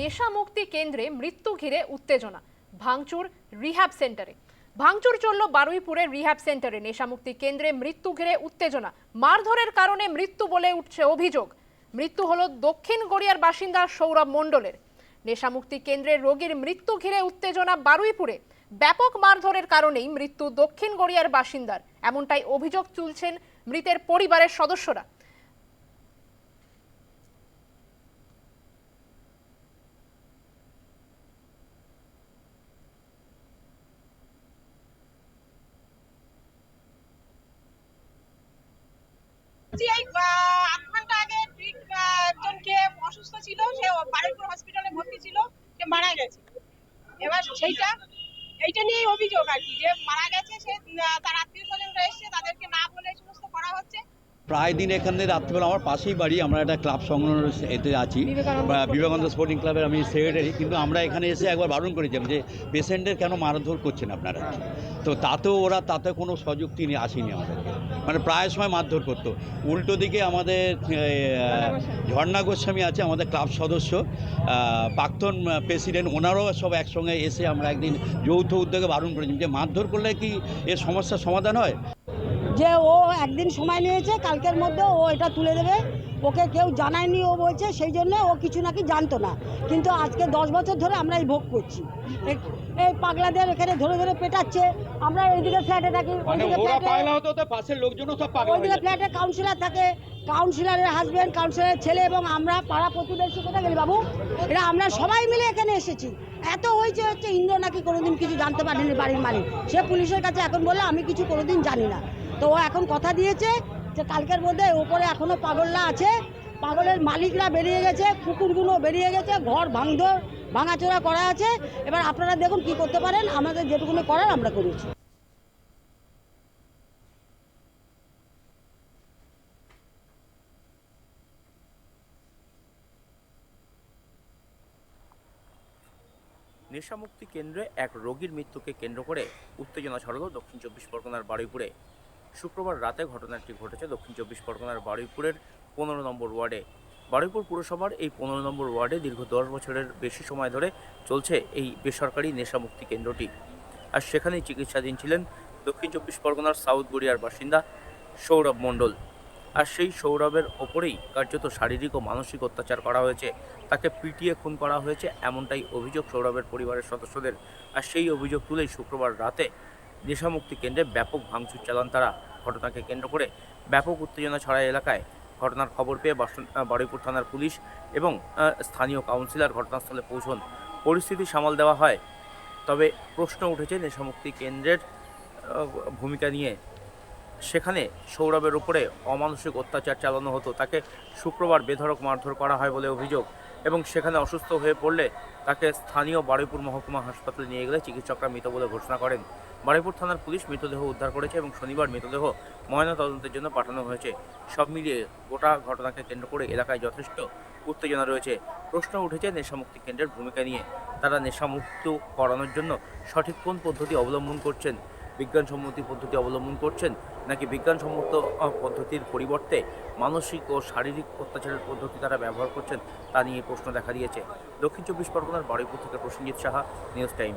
নেশা মুক্তি কেন্দ্রে মৃত্যু ঘিরে উত্তেজনা। ভাঙচুর রিহ্যাব সেন্টারে। ভাঙচুর চলল বারুইপুরের রিহ্যাব সেন্টারে। নেশামুক্তি কেন্দ্রে মৃত্যু ঘিরে উত্তেজনা। মারধরের কারণে মৃত্যু বলে উঠছে অভিযোগ। মৃত্যু হল দক্ষিণ গড়িয়ার বাসিন্দা সৌরভ মণ্ডলের। নেশামুক্তি কেন্দ্রের রোগীর মৃত্যু ঘিরে উত্তেজনা বারুইপুরে। ব্যাপক মারধরের কারণেই মৃত্যু দক্ষিণ গড়িয়ার বাসিন্দার। এমনটাই অভিযোগ তুলছেন মৃতের পরিবারের সদস্যরা। জি, এই আধ ঘণ্টা আগে একজনকে অসুস্থ ছিল সে বারুইপুর হসপিটালে ভর্তি ছিল সে মারা গেছে। এবার সেইটা এইটা নিয়েই অভিযোগ আর কি যে মারা গেছে সে তার আত্মীয় স্বজনরা এসছে তাদেরকে না বলে সমস্ত করা হচ্ছে। প্রায় দিন এখানে রাত্রিবেলা আমার পাশেই বাড়ি আমরা একটা ক্লাব সংলগ্ন এতে আছি। বিবেকানন্দ স্পোর্টিং ক্লাবের আমি সেক্রেটারি কিন্তু আমরা এখানে এসে একবার বারণ করেছিলাম যে পেশেন্টের কেন মারধর করছেন আপনারা? তো তাতেও ওরা তাতে কোনো সযুক্তি নিয়ে আসেনি আমাদেরকে। মানে প্রায় সময় মারধর করতো। উল্টো দিকে আমাদের ঝর্ণা গোস্বামী আছে, আমাদের ক্লাব সদস্য। প্রাক্তন প্রেসিডেন্ট, ওনারও সব একসঙ্গে এসে আমরা একদিন যৌথ উদ্যোগে বারণ করেছি। যে মারধর করলে কি এর সমস্যার সমাধান হয়? যে ও একদিন সময় নিয়েছে কালকের মধ্যে ও এটা তুলে দেবে। ওকে কেউ জানায়নি ও বলছে সেই জন্য ও কিছু নাকি জানতো না। কিন্তু আজকে দশ বছর ধরে আমরা এই ভোগ করছি। এই- পাগলাদের এখানে ধরে ধরে পেটাচ্ছে। আমরা এইদিকে ফ্ল্যাটে থাকি মানে ওইদিকে ফ্ল্যাটে ওইদিকে ফ্ল্যাটে কাউন্সিলর থাকে কাউন্সিলরের হাজবেন্ড কাউন্সিলরের ছেলে এবং আমরা পাড়া প্রতিবেশী কোথায় গেলি বাবু? এটা আমরা সবাই মিলে এখানে এসেছি। এত হয়েছে হচ্ছে ইন্দ্র নাকি কোনোদিন কিছু জানতে পারেনি বাড়ির মালিক। সে পুলিশের কাছে এখন বললে, আমি কিছু কোনোদিন জানি না। তো ও এখন কথা দিয়েছে যে কালকের মধ্যে ওপরে এখনও পাগলরা আছে। পাগলের মালিকরা বেরিয়ে গেছে, কুকুরগুলো বেরিয়ে গেছে, ঘর ভাঙধর ভাঙাচোরা করা আছে। এবার আপনারা দেখুন কি করতে পারেন। আমাদের যেটুকুনি করার আমরা করেছি। নেশামুক্তি কেন্দ্রে এক রোগীর মৃত্যুকে কেন্দ্র করে উত্তেজনা ছড়ালো দক্ষিণ চব্বিশ পরগনার বারুইপুরে। শুক্রবার রাতে ঘটনাটি ঘটেছে দক্ষিণ চব্বিশ পরগনার বারুইপুরের পনেরো নম্বর ওয়ার্ডে। বারুইপুর পুরসভার এই পনেরো নম্বর ওয়ার্ডে দীর্ঘ দশ বছরের বেশি সময় ধরে চলছে এই বেসরকারি নেশামুক্তি কেন্দ্রটি। আর সেখানেই চিকিৎসাধীন ছিলেন দক্ষিণ চব্বিশ পরগনার সাউথ গড়িয়ার বাসিন্দা সৌরভ মণ্ডল। আর সেই সৌরভের ওপরেই কার্যত শারীরিক ও মানসিক অত্যাচার করা হয়েছে। তাকে পিটিয়ে খুন করা হয়েছে এমনটাই অভিযোগ সৌরভের পরিবারের সদস্যদের। আর সেই অভিযোগ তুলেই শুক্রবার রাতে নেশামুক্তি কেন্দ্রে ব্যাপক ভাঙচুর চালান তারা। ঘটনাকে কেন্দ্র করে ব্যাপক উত্তেজনা ছড়ায় এলাকায়। ঘটনার খবর পেয়ে বারুইপুর থানার পুলিশ এবং স্থানীয় কাউন্সিলর ঘটনাস্থলে পৌঁছন। পরিস্থিতি সামাল দেওয়া হয়। তবে প্রশ্ন উঠেছে নেশামুক্তি কেন্দ্রের ভূমিকা নিয়ে। সেখানে সৌরভের উপরে অমানসিক অত্যাচার চালানো হতো। তাকে শুক্রবার বেধড়ক মারধর করা হয় বলে অভিযোগ এবং সেখানে অসুস্থ হয়ে পড়লে তাকে স্থানীয় বারুইপুর মহকুমা হাসপাতালে নিয়ে গেলে চিকিৎসকরা মৃত বলে ঘোষণা করেন। বারুইপুর থানার পুলিশ মৃতদেহ উদ্ধার করেছে এবং শনিবার মৃতদেহ ময়না তদন্তের জন্য পাঠানো হয়েছে। সব মিলিয়ে গোটা ঘটনাকে কেন্দ্র করে এলাকায় যথেষ্ট উত্তেজনা রয়েছে। প্রশ্ন উঠেছে নেশামুক্তি কেন্দ্রের ভূমিকা নিয়ে। তারা নেশামুক্ত করানোর জন্য সঠিক কোন পদ্ধতি অবলম্বন করছেন? বিজ্ঞানসম্মতি পদ্ধতি অবলম্বন করছেন নাকি বিজ্ঞানসম্মত পদ্ধতির পরিবর্তে মানসিক ও শারীরিক অত্যাচারের পদ্ধতি তারা ব্যবহার করছেন তা নিয়ে প্রশ্ন দেখা দিয়েছে। দক্ষিণ চব্বিশ পরগনার বাড়িপুর থেকে প্রসেনজিৎ সাহা, নিউজ টাইম।